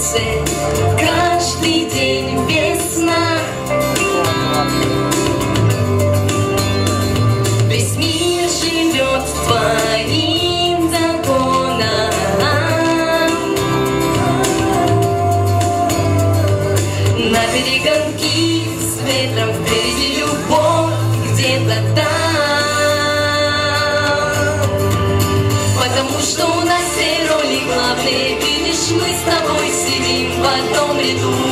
serce Każdy dzień сидим в одном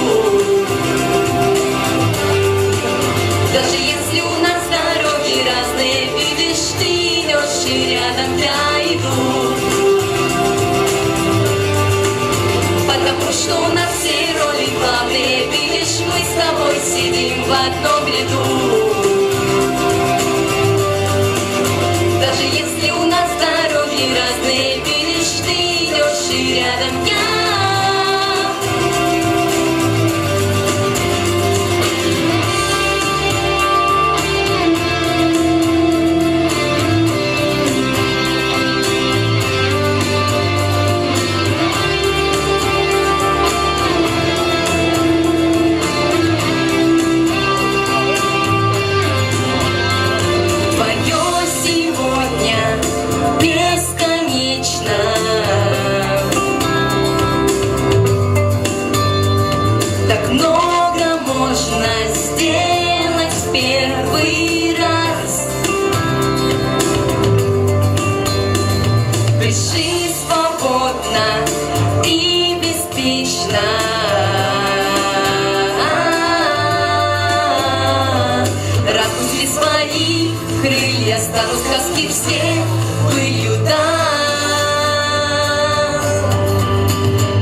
сказки все былью, да.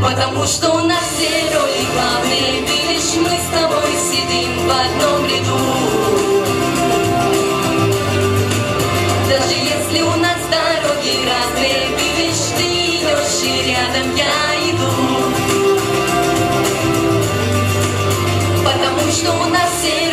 Потому что у нас все роли главные Видишь, мы с тобой сидим в одном ряду. Даже если у нас дороги разные Видишь, ты идешь и рядом я иду. Потому что у нас все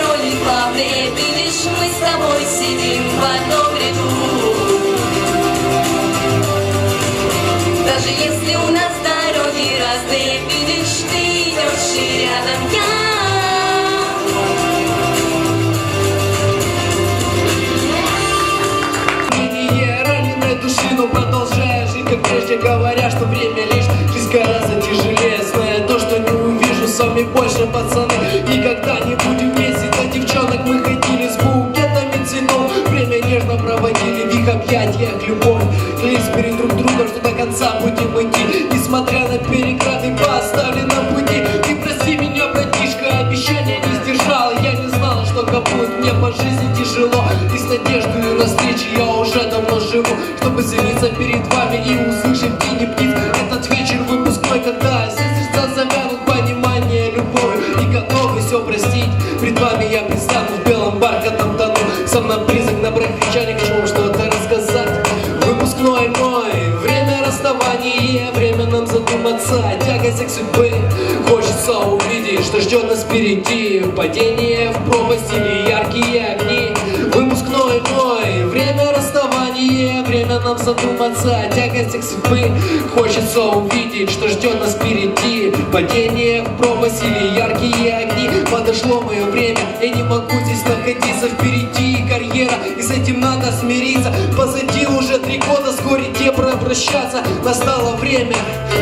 если у нас дороги разные Видишь, ты идешь и рядом я. Но продолжая жить, как прежде говоря, что время лишь жизнь гораздо тяжелее, зная то, что не увижу с вами больше, пацаны, в любовь, клялись перед друг другом, что до конца будем идти, несмотря на переграды поставлены на пути, ты прости меня, братишка, обещания не сдержал, я не знал, что кому мне по жизни тяжело, и с надеждой на встречу я уже давно живу, чтобы заявиться перед вами и услышать пение птиц. Этот вечер выпускной, когда все сердца завянут понимание любовь. И готовы все простить. Пред вами я предстану в белом бархатном тону, сам на о тягостях судьбы. Хочется увидеть, что ждет нас впереди, падение в пропасть или яркие огни. Нам задуматься о тягостях судьбы. Хочется увидеть, что ждет нас впереди, падение в пропасть или яркие огни. Подошло мое время, я не могу здесь находиться впереди карьера, и с этим надо смириться. Позади уже три года, вскоре те прощаться. Настало время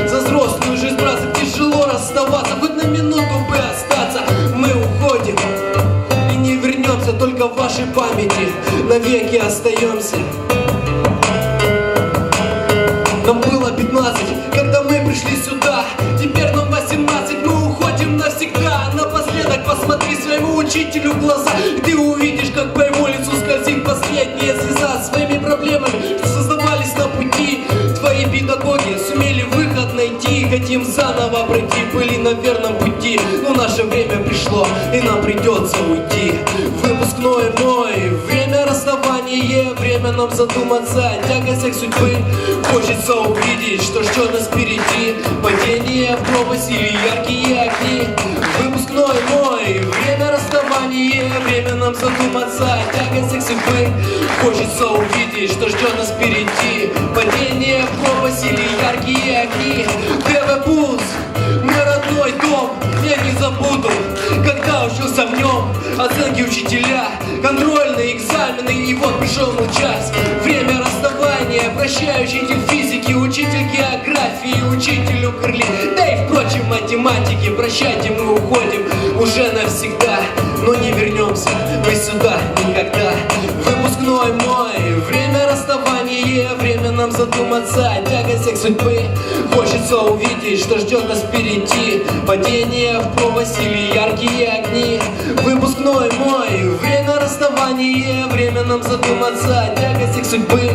за взрослую жизнь, браться. Тяжело расставаться, хоть на минуту бы остаться. Мы уходим и не вернемся, только в вашей памяти навеки остаемся. Учителю в глаза И ты увидишь, как по его лицу скользит последняя слеза. Своими проблемами, что создавались на пути. Твои педагоги сумели выход найти. Хотим заново пройти, были на верном пути. Но наше время пришло, и нам придется уйти. Выпускной мой, время расставания. Время нам задуматься. О тягостях судьбы. Хочется увидеть, что ждет нас впереди. Падение в пропасть или яркие огни. Выпускной мой, время расставания Время нам задуматься о тягостях судьбы Хочется увидеть, что ждет нас впереди. Падение в пропасть или яркие огни. ТВ Пулс, родные родной дом. Я не забуду, когда учился в нем Оценки учителя, контрольные экзамены И вот пришел мой час. Время расставания Прощаю учитель физики, учитель географии Учитель укрли, математики Прощайте, мы уходим уже навсегда Но не вернемся мы сюда никогда. Выпускной мой, время расставания Время нам задуматься о тягостях судьбы. Хочется увидеть, что ждет нас впереди. Падение в пропасть или яркие огни. Выпускной мой, время расставания Время нам задуматься о тягостях судьбы.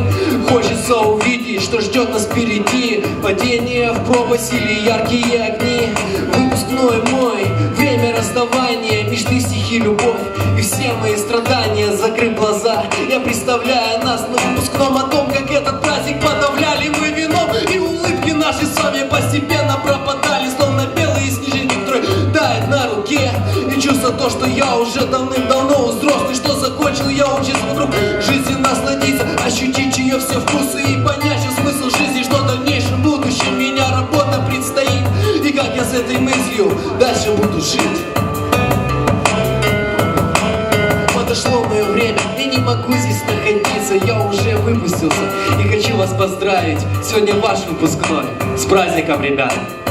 Хочется увидеть, что ждет нас впереди. Падение в пропасть или яркие огни. Выпускной мой, время расставания Мечты, стихи, любовь. И все мои страдания Закрыв глаза, я представляю нас на выпускном О том, как этот праздник подавляли мы вином. И улыбки наши с вами постепенно пропадали Словно белые снежинки, которые тают на руке. И чувство то, что я уже давным-давно взрослый я общество вдруг жизни насладиться Ощутить ее все вкусы и понять всё смысл жизни Что в дальнейшем будущем меня работа предстоит. И как я с этой мыслью дальше буду жить? Подошло мое время, я не могу здесь находиться Я уже выпустился. И хочу вас поздравить Сегодня ваш выпускной. С праздником, ребята!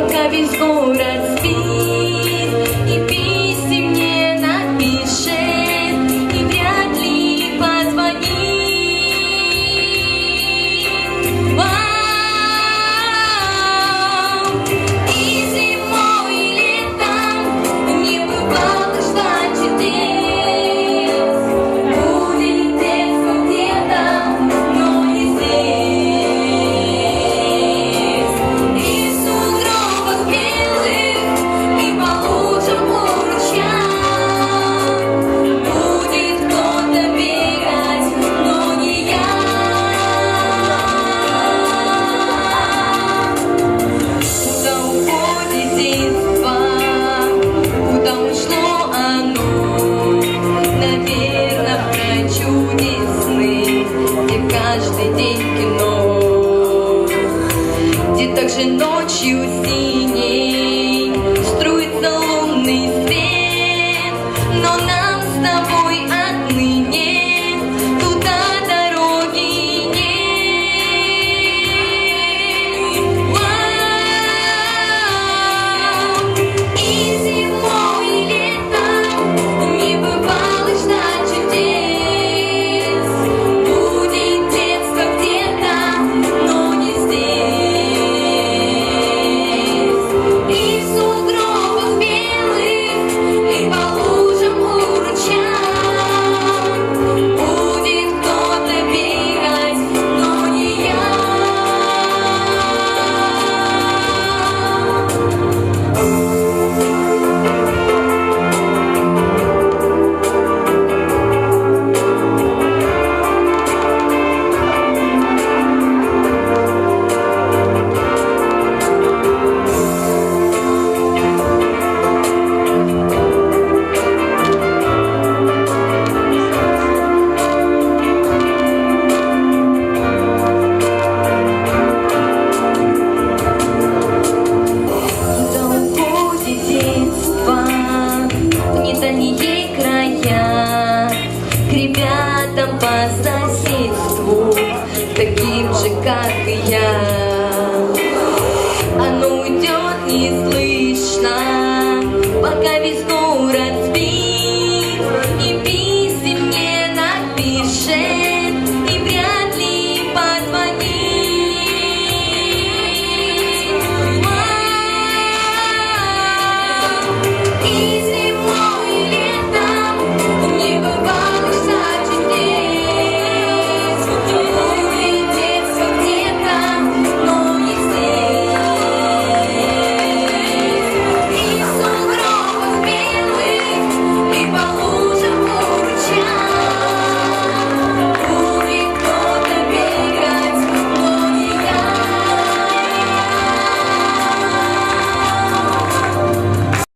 Polka wilką raz